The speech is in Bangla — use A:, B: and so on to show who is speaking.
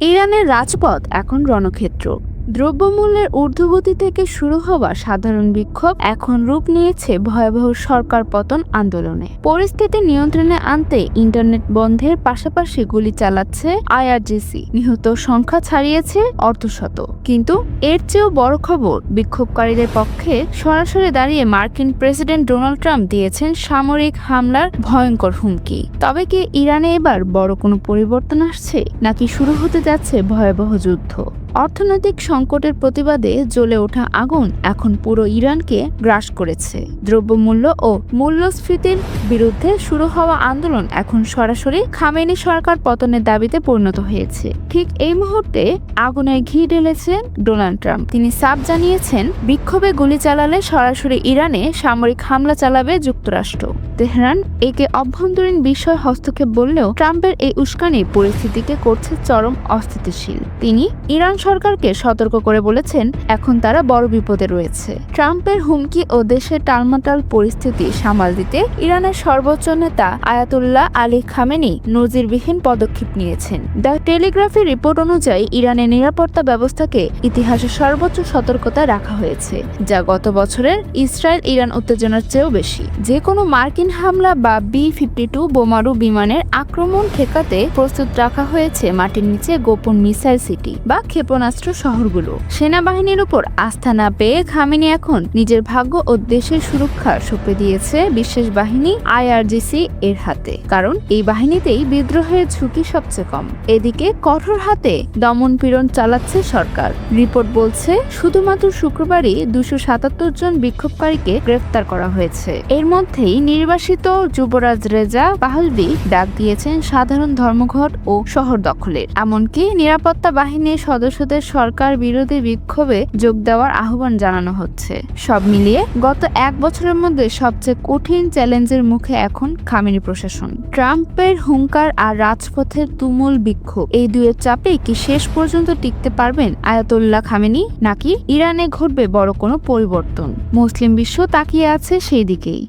A: ইরানের রাজপথ এখন রণক্ষেত্র। দ্রব্যমূল্যের ঊর্ধ্বগতি থেকে শুরু হওয়া সাধারণ বিক্ষোভ এখন রূপ নিয়েছে ভয়াবহ সরকার পতন আন্দোলনে। পরিস্থিতি নিয়ন্ত্রণে আনতে ইন্টারনেট বন্ধের পাশাপাশি গুলি চালাচ্ছে আইআরজিসি। নিহত সংখ্যা ছাড়িয়েছে অর্ধশত। কিন্তু এর চেয়েও বড় খবর, বিক্ষোভকারীদের পক্ষে সরাসরি দাঁড়িয়ে মার্কিন প্রেসিডেন্ট ডোনাল্ড ট্রাম্প দিয়েছেন সামরিক হামলার ভয়ঙ্কর হুমকি। তবে কি ইরানে এবার বড় কোনো পরিবর্তন আসছে, নাকি শুরু হতে যাচ্ছে ভয়াবহ যুদ্ধ? অর্থনৈতিক সংকটের প্রতিবাদে জ্বলে ওঠা আগুন এখন পুরো ইরানকে গ্রাস করেছে। দ্রব্যমূল্য ও মূল্যস্ফীতির বিরুদ্ধে শুরু হওয়া আন্দোলন এখন সরাসরি খামেনি সরকার পতনের দাবিতে পরিণত হয়েছে। ঠিক এই মুহূর্তে আগুনের ঘি ঢেলেছেন ডোনাল্ড ট্রাম্প। তিনি সাফ জানিয়েছেন, বিক্ষোভে গুলি চালালে সরাসরি ইরানে সামরিক হামলা চালাবে যুক্তরাষ্ট্র। তেহরান একে অভ্যন্তরীণ বিষয় হস্তক্ষেপ বললেও ট্রাম্পের এই উস্কানি পরিস্থিতিকে করছে চরম অস্থিতিশীল। তিনি ইরান সরকারকে সতর্ক করে বলেছেন, এখন তারা বড় বিপদে রয়েছে। ট্রাম্পের হুমকি ও দেশের টালমাটাল পরিস্থিতি সামাল দিতে ইরানের সর্বোচ্চ নেতা আয়াতুল্লাহ আলী খামেনি নজিরবিহীন পদক্ষেপ নিয়েছেন। দ্য টেলিগ্রাফি রিপোর্ট অনুযায়ী ইরানের নিরাপত্তা ব্যবস্থাকে ইতিহাসে সর্বোচ্চ সতর্কতা রাখা হয়েছে, যা গত বছরের ইসরায়েল ইরান উত্তেজনার চেয়েও বেশি। যে কোনো মার্কিন হামলা বা বি ফিফটি টু বোমারু বিমানের আক্রমণ ঠেকাতে প্রস্তুত রাখা হয়েছে মাটির নিচে গোপন মিসাইল সিটি বা ক্ষেপণাস্ত্র শহরগুলো। সেনাবাহিনীর উপর আস্থা না পেয়ে খামেনি এখন নিজের ভাগ্য ও দেশের সুরক্ষা সঁপে দিয়েছে বিশেষ বাহিনী আইআরজিসি এর হাতে। কারণ এই বাহিনীতেই বিদ্রোহের ঝুঁকি সবচেয়ে কম। এদিকে কঠোর হাতে দমন পীড়ন চালাচ্ছে সরকার। রিপোর্ট বলছে, শুধুমাত্র শুক্রবারই দুশো সাতাত্তর জন বিক্ষোভকারীকে গ্রেফতার করা হয়েছে। এর মধ্যেই নির্বাসিত যুবরাজ রেজা পাহলবি ডাক দিয়েছেন সাধারণ ধর্মঘট ও শহর দখলের। এমনকি নিরাপত্তা বাহিনীর সদস্যদের সরকার বিরোধী বিক্ষোভে যোগ দেওয়ার আহ্বান জানানো হচ্ছে। সব মিলিয়ে গত এক বছরের মধ্যে সবচেয়ে কঠিন চ্যালেঞ্জের মুখে এখন খামেনি প্রশাসন। ট্রাম্পের হুঙ্কার আর রাজপথের তুমুল বিক্ষোভ, এই দুয়ের চাপে কি শেষ পর্যন্ত টিকতে পারবেন আয়াতুল্লাহ খামেনি, নাকি ইরানে ঘটবে বড় কোনো পরিবর্তন? মুসলিম বিশ্ব তাকিয়ে আছে সেই দিকেই।